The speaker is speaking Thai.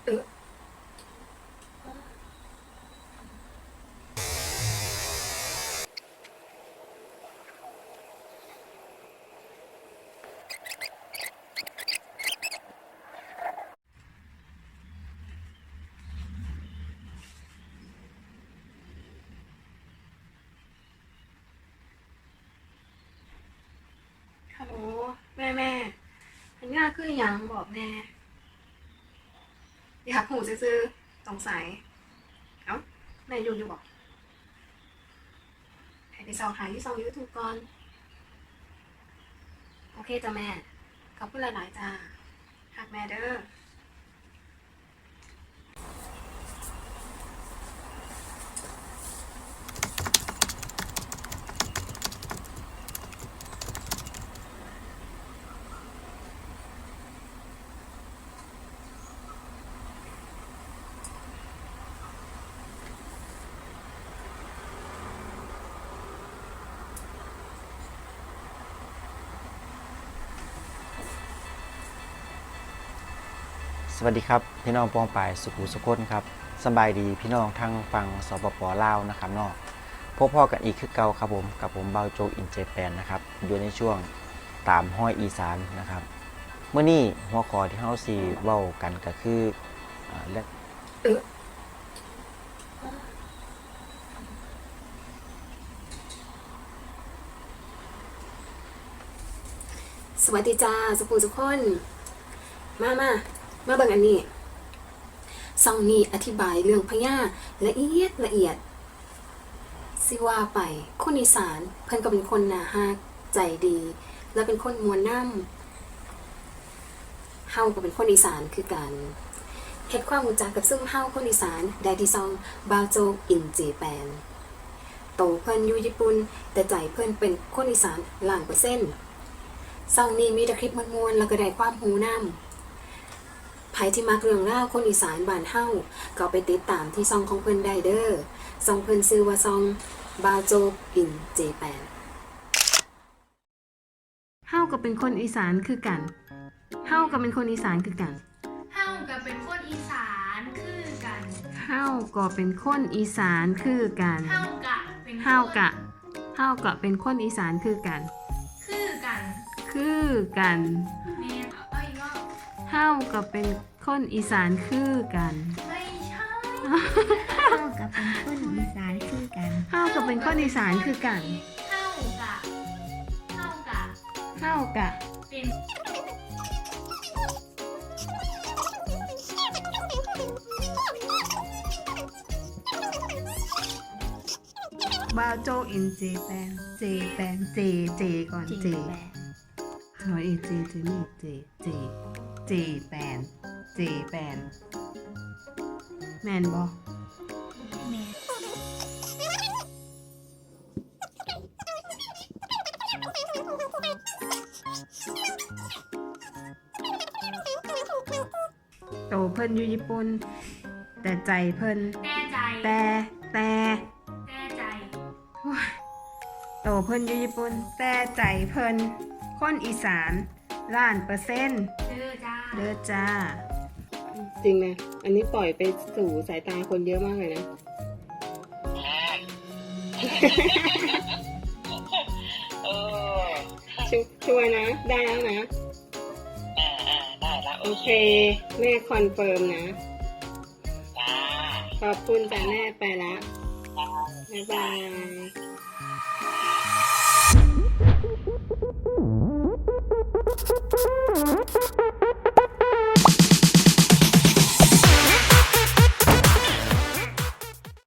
ฮัลโหลแม่แม่อันนี้คืออหยังบอกแน่ อยากหูซื้อๆสงสัย เอ้าแม่ยู่อยู่บอกให้ไปสองหาที่ซองยูทูบก่อน โอเคจ้ะแม่ ขอบคุณหลายๆจ้าหักแม่เด้อ สวัสดีครับพี่น้องปองปายสุขุสุขนครับสบายดีพี่น้องทั้งฟังสปปลาวนะครับนอกพบพ่อกันอีกคือเก่าครับผมกับผมเบาโจอินเจแปนนะครับอยู่ในช่วงตามห้อยอีสานนะครับเมื่อนี้หัวข้อที่เฮาสีเว้ากันก็คืออ่าและเออสวัสดีจ้าสุภูสุกคนมามา มาเบิ่งอันนี้ซองนี้อธิบายเรื่องพญาละเอียดละเอียด สิว่าไปคนอีสานเพิ่นก็เป็นคนนาฮักใจดี และเป็นคนมวลน้ำเฮาก็เป็นคนอีสานคือกันเฮ็ดความรู้จักกับซุ่มเฮาคนอีสานได้ที่ซองบาวโจอินเจแปนโตเพิ่นอยู่ญี่ปุ่นแต่ใจเพิ่นเป็นคนอีสานล้านเปอร์เซ็นต์ซองนี้มีแต่คลิปมวนๆแล้วก็ได้ความรู้นำ ไผที่มักเรื่องราวคนอีสานบ้านเฮาก็ไปติดตามที่ซองของเพิ่นได้เด้อซองเพิ่นชื่อว่าซองบาวโจอินเจแปนเฮาก็เป็นคนอีสานคือกันเฮาก็เป็นคนอีสานคือกันเฮากับเป็นคนอีสานคือกันเฮาก็เป็นคนอีสานคือกันเฮากะเป็นคนเฮากะเฮาก็เป็นคนอีสานคือกัน คือกัน คือกันาก็เป็นคนอีสานคือกันไม่ใช่เฮากับเป็นคนอีสานคือกันเฮาก็เป็นคนอีสานคือกันเฮากะเฮากะเฮากะเป็นบาวโจอินเจแปนเจแปนเจเจก่อนเจหน่อยเจเจนี่เจเจ เจแปนเจแปนแมนบอแม่โตเพิ่นอยู่ญี่ปุ่น แต่ใจเพิ่นแต่ใจแต่แต่แต่ใจโตเพิ่นอยู่ญี่ปุ่น แต่ใจเพิ่นคนอีสานล้านเปอร์เซ็นต์ เด้อจ้าเด้อจ้า จริงนะ อันนี้ปล่อยไปสู่สายตาคนเยอะมากเลยนะ เออชช่วยนะ ได้แล้วนะ อ่าอ่าได้ละโอเค แม่คอนเฟิร์มนะ จ้าขอบคุณจ้าแม่ไปละบ๊ายบาย